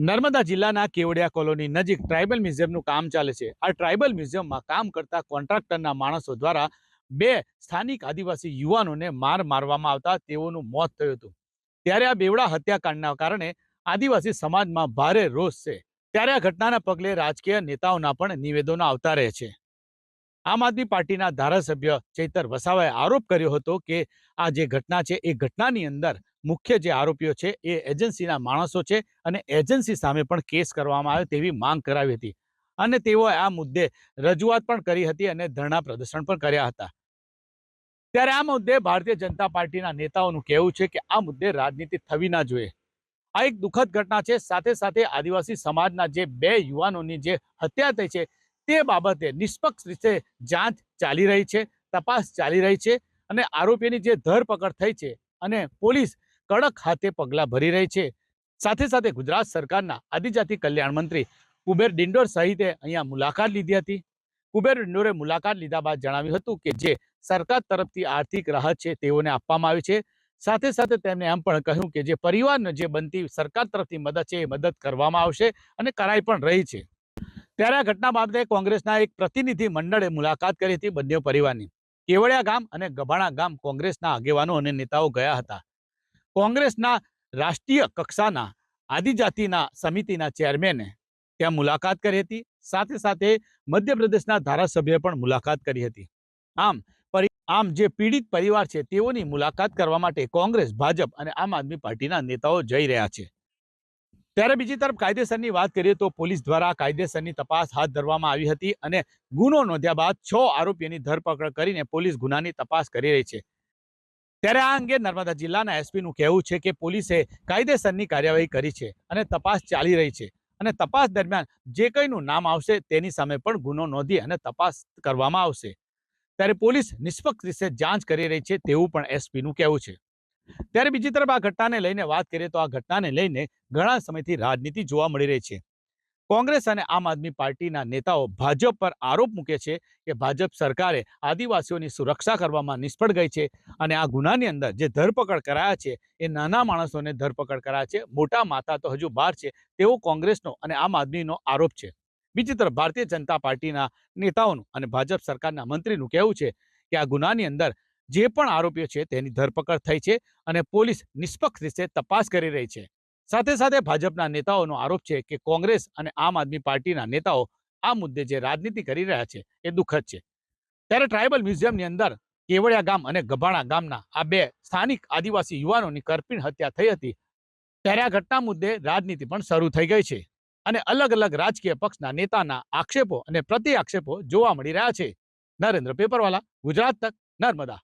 નર્મદા જિલ્લાના કેવડિયા કોલોની નજીક ટ્રાઇબલ મ્યુઝિયમનું કામ ચાલે છે. આ ટ્રાઇબલ મ્યુઝિયમમાં કામ કરતા કોન્ટ્રાક્ટરના માણસો દ્વારા બે સ્થાનિક આદિવાસી યુવાનોને માર મારવામાં આવતા તેઓનું મોત થયું હતું. ત્યારે આ બેવડા હત્યાકાંડના કારણે આદિવાસી સમાજમાં ભારે રોષ છે. ત્યારે આ ઘટનાના પગલે રાજકીય નેતાઓના પણ નિવેદનો આવતા રહે છે. આમ આદમી પાર્ટીના ધારાસભ્ય ચૈતર વસાવાએ આરોપ કર્યો હતો કે આ જે ઘટના છે, એ ઘટનાની અંદર મુખ્ય જે આરોપીઓ છે, એ એજન્સીના માણસો છે અને એજન્સી સામે પણ કેસ કરવામાં આવે તેવી માંગ કરાવી હતી. અને તેઓએ આ મુદ્દે રજૂઆત પણ કરી હતી અને ધરણા પ્રદર્શન પણ કર્યા હતા. ત્યારે આ મુદ્દે ભારતીય જનતા પાર્ટીના નેતાઓનું કહેવું છે કે આ મુદ્દે રાજનીતિ થવી ના જોઈએ. આ એક દુઃખદ ઘટના છે. સાથે સાથે આદિવાસી સમાજના જે બે યુવાનોની જે હત્યા થઈ છે તે બાબતે નિષ્પક્ષ રીતે જાંચ ચાલી રહી છે, તપાસ ચાલી રહી છે અને આરોપીની જે ધરપકડ થઈ છે અને પોલીસ કડક હાથે પગલાં ભરી રહી છે. સાથે સાથે ગુજરાત સરકારના આદિજાતિ કલ્યાણ મંત્રી કુબેર ડિંડોર સહિતે અહીંયા મુલાકાત લીધી હતી. કુબેર ડિંડોરે મુલાકાત લીધા બાદ જણાવ્યું હતું કે જે સરકાર તરફથી આર્થિક રાહત છે તેઓને આપવામાં આવી છે. સાથે સાથે તેમણે એમ પણ કહ્યું કે જે પરિવારને જે બનતી સરકાર તરફથી મદદ છે એ મદદ કરવામાં આવશે અને કરાઈ પણ રહી છે. ત્યારે આ ઘટના બાબતે કોંગ્રેસના એક પ્રતિનિધિ મંડળે મુલાકાત કરી હતી બંને પરિવારની. કેવડિયા ગામ અને ગભાણા ગામ કોંગ્રેસના આગેવાનો અને નેતાઓ ગયા હતા. કોંગ્રેસના રાષ્ટ્રીય કક્ષાના આદિજાતિના સમિતિના ચેરમેને ત્યાં મુલાકાત કરી હતી. સાથે સાથે મધ્યપ્રદેશના ધારાસભ્યએ પણ મુલાકાત કરી હતી. આમ આમ જે પીડિત પરિવાર છે તેઓની મુલાકાત કરવા માટે કોંગ્રેસ, ભાજપ અને આમ આદમી પાર્ટીના નેતાઓ જઈ રહ્યા છે. ત્યારે બીજી તરફ કાયદેસરની વાત કરીએ તો પોલીસ દ્વારા કાયદેસરની તપાસ હાથ ધરવામાં આવી હતી અને ગુનો નોંધ્યા બાદ છ આરોપીઓની ધરપકડ કરીને પોલીસ ગુનાની તપાસ કરી રહી છે. ત્યારે આ અંગે નર્મદા જિલ્લાના એસપીનું કહેવું છે કે પોલીસે કાયદેસરની કાર્યવાહી કરી છે અને તપાસ ચાલી રહી છે અને તપાસ દરમિયાન જે કંઈનું નામ આવશે તેની સામે પણ ગુનો નોંધી અને તપાસ કરવામાં આવશે. ત્યારે પોલીસ નિષ્પક્ષ રીતે જાંચ કરી રહી છે તેવું પણ એસપીનું કહેવું છે. ત્યારે બીજી તરફ આ ઘટનાને લઈને વાત કરીએ તો આ ઘટનાને લઈને ઘણા સમયથી રાજનીતિ જોવા મળી રહી છે. કોંગ્રેસ અને આમ આદમી પાર્ટીના નેતાઓ ભાજપ પર આરોપ મૂકે છે કે ભાજપ સરકારે આદિવાસીઓની સુરક્ષા કરવામાં નિષ્ફળ ગઈ છે અને આ ગુનાની અંદર જે ધરપકડ કરાયા છે એ નાના માણસોને ધરપકડ કરાયા છે, મોટા માથા તો હજુ બહાર છે તેવો કોંગ્રેસનો અને આમ આદમીનો આરોપ છે. બીજી તરફ ભારતીય જનતા પાર્ટીના નેતાઓનું અને ભાજપ સરકારના મંત્રીનું કહેવું છે કે આ ગુનાની અંદર જે પણ આરોપીઓ છે તેની ધરપકડ થઈ છે અને પોલીસ નિષ્પક્ષ રીતે તપાસ કરી રહી છે. સાથે સાથે ભાજપના નેતાઓનો આરોપ છે કે કોંગ્રેસ અને આમ આદમી પાર્ટીના નેતાઓ આ મુદ્દે જે રાજનીતિ કરી રહ્યા છે એ દુઃખદ છે. ત્યારે ટ્રાઇબલ મ્યુઝિયમની અંદર કેવડિયા ગામ અને ગભાણા ગામના આ બે સ્થાનિક આદિવાસી યુવાનોની કરપીણ હત્યા થઈ હતી. ત્યારે આ ઘટના મુદ્દે રાજનીતિ પણ શરૂ થઈ ગઈ છે અને અલગ અલગ રાજકીય પક્ષના નેતાના આક્ષેપો અને પ્રતિ આક્ષેપો જોવા મળી રહ્યા છે. નરેન્દ્ર પેપરવાલા, ગુજરાત તક, નર્મદા.